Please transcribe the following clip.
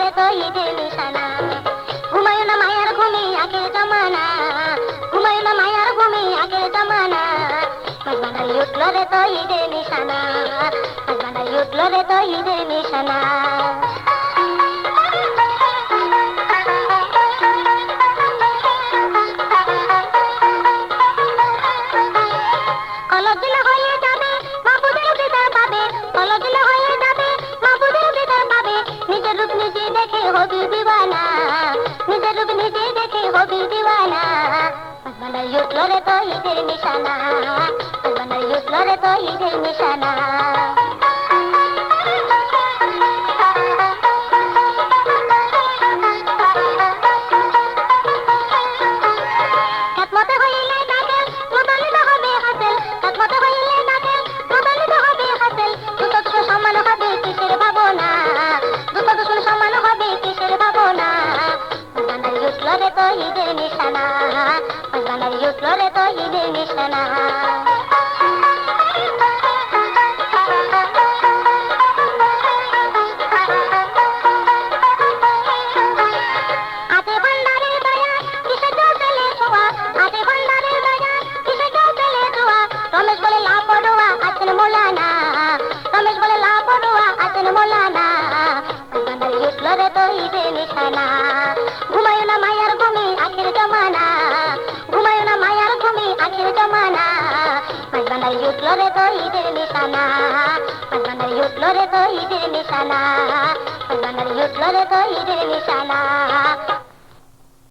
রে তো ঈদের নিশানা ঘুমায় না মায়ার ঘুমি আগের জমানা ঘুমায় না মায়ার ঘুমি আগের জমানা বানাই উঠল রে তো ঈদের নিশানা বানাই উঠল রে তো ঈদের নিশানা কলজিলা হয়ে हो भी दीवाना निज रूप निजे देखे हो भी दीवाना मन यू फ्लोर तो ही दिल निशाना मन यू फ्लोर तो ही दिल निशाना ছোঁয়া আতে ভান্ডারের দয়া কিসে চলে ছোঁয়া রমেশ বলে লাপড়ুয়া আছেন মোলানা। রমেশ বলে লাপড়ুয়া আছেন মোলানা। ভান্ডারে উঠল রে তো নিশানা। ঘুমি আখির জমানা মাঝ ভান্ডারে উঠল রে তো ঈদের নিশানা মাঝ ভান্ডারে উঠল রে তো ঈদের